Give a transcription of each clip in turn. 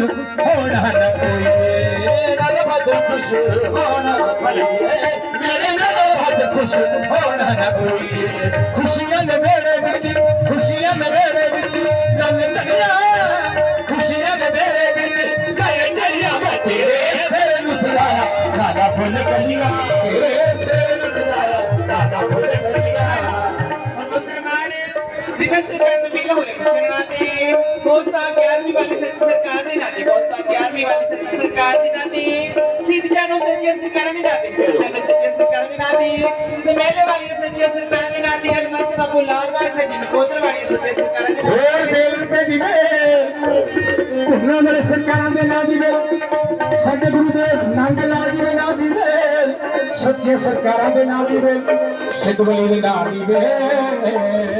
ਖੁਸ਼ ਹੋਣਾ ਨਾ ਕੋਈ ਮੇਰੇ ਨਾਲ ਵੱਧ ਖੁਸ਼ ਹੋਣਾ ਭਈਏ ਮੇਰੇ ਨਾਲ ਵੱਧ ਖੁਸ਼ ਹੋਣਾ ਨਾ ਕੋਈ ਖੁਸ਼ੀਆਂ ਦੇ ਵੇੜੇ ਵਿੱਚ ਖੁਸ਼ੀਆਂ ਦੇ ਵੇੜੇ ਵਿੱਚ ਰੰਗ ਚੜਿਆ ਖੁਸ਼ੀਆਂ ਦੇ ਵੇਲੇ ਵਿੱਚ ਗਏ ਚੜਿਆ ਮੈਂ ਤੇਰੇ ਸਿਰ ਨੂੰ ਸਜਾਇਆ ਰਾਧਾ ਫੁੱਲ ਕਲੀਆਂ ਤੇਰੇ ਸਿਰ ਨੂੰ ਸਜਾਇਆ ਰਾਧਾ ਫੁੱਲ ਕਲੀਆਂ ਮੁਸਲਮਾਨ ਜ਼ਿਲ੍ਹਾ ਸਰਕਾਰ ਦੇ ਮਿਲ ਹੋਏ ਤੇ 11ਵੀਂ ਵਾਲੀ ਸੱਚ ਸਰਕਾਰ ਦੇ ਨਾਤੇ ਦੋਸਤਾਂ 11ਵੀਂ ਵਾਲੀ ਸੱਚ ਸਰਕਾਰ ਦੇ ਨਾਤੇ। ਸਿੱਧ ਜਾਨੋ ਸੱਚੇ ਸਰਕਾਰ ਦੇ ਨਾਤੇ, ਸਿੱਧ ਜਾਨੋ ਸੱਚੇ ਸਰਕਾਰ ਦੇ ਨਾਤੇ। ਸਮੇਲੇ ਵਾਲੀ ਸੱਚੇ ਸਰਕਾਰ ਦੇ ਨਾਤੇ ਅਲਮਸਤ ਬਾਬੂ ਲਾਲ ਬਾਗ ਸਜਨ ਕੋਤਰ ਵਾਲੀ ਸੱਚੇ ਸਰਕਾਰ ਦੇ ਨਾਤੇ। ਹੋਰ ਬੇਲ ਰੁਪਏ ਦੀ ਵੇ। ਉਹਨਾਂ ਮੇਰੇ ਸਰਕਾਰਾਂ ਦੇ ਨਾਂ ਦੀ ਵੇ। ਸਾਡੇ ਗੁਰੂ ਦੇਵ ਨੰਦ ਲਾਲ ਜੀ ਦੇ ਨਾਂ ਦੀ ਵੇ। ਸੱਚੇ ਸਰਕਾਰਾਂ ਦੇ ਨਾਂ ਦੀ ਵੇ। ਸਿੱਧ ਬਲੀ ਦੇ ਨਾਂ ਦੀ ਵੇ।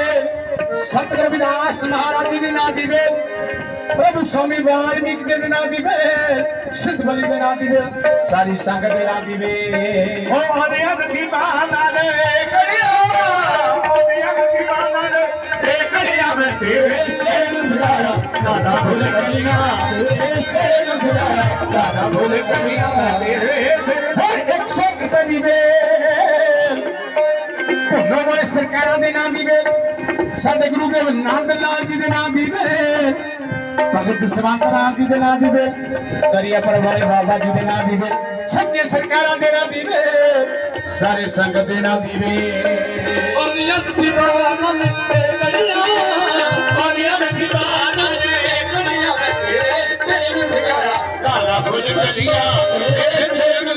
দাস মহারাজ ਦੇ ਨਾਂ ਦੀ ਵੇ ਪ੍ਰਭੂ ਸਵਾਮੀ ਜੀ ਦੇ ਨਾਂ ਦੀ ਵੇ ਸਿੱਧ ਬਲੀ ਦੇ ਨਾਂ ਦਿਵੇ ਸਾਰੀ ਸੰਗ ਦੇ ਨਾਂ ਦਿਵੇ ਓ ਹਰਿਆ ਦਸੀ ਬਹਾਨਾ ਦੇ ਵੇਖੜਿਆ ਉਹਦੀਆਂ ਦਸੀ ਬਹਾਨਾ ਦੇ ਵੇਖੜਿਆ ਮੈਂ ਤੇਰੇ ਸੇ ਨਸਲਾਇਆ ਦਾਦਾ ਭੁੱਲ ਕਲੀਆਂ ਤੇਰੇ ਸੇ ਨਸਲਾਇਆ ਦਾਦਾ ਭੁੱਲ ਕਲੀਆਂ ਮੈਂ ਤੇਰੇ ਸੇ 100 ਰੁਪਏ ਦਿਵੇ ਤੁਹਾਨੂੰ ਮੋਰੇ ਸਰਕਾਰਾਂ ਦੇ ਨਾਂ ਦੀ ਦਿਵੇ ਸਾਡੇ ਗੁਰੂ ਦੇਵ ਨੰਦ ਲਾਲ ਜੀ ਦੇ ਨਾਂ ਦੀ ਵੇ। ਭਗਤ ਜਸਵੰਤ ਰਾਮ ਜੀ ਦੇ ਨਾਂ ਦੀ ਵੇ। ਦਰਿਆ ਪਰ ਵਾਲੇ ਬਾਬਾ ਜੀ ਦੇ ਨਾਂ ਦੀ ਵੇ। ਸੱਚੇ ਸਰਕਾਰਾਂ ਦੇ ਨਾਂ ਦੀ ਵੇ। ਸਾਰੇ ਸੰਗਤ ਦੇ ਨਾਂ ਦੀ ਵੇ। ਆਉਂਦੀਆਂ ਨਸੀਬਾਂ ਨਾਲ ਇਹ ਕੜੀਆਂ ਆਉਂਦੀਆਂ ਨਸੀਬਾਂ ਨਾਲ ਇਹ ਕੜੀਆਂ ਮੈਂ ਤੇਰੇ ਸਿਰ ਨੂੰ ਸਜਾਇਆ ਰਾਧਾ ਫੁੱਲ ਕਲੀਆਂ ਤੇਰੇ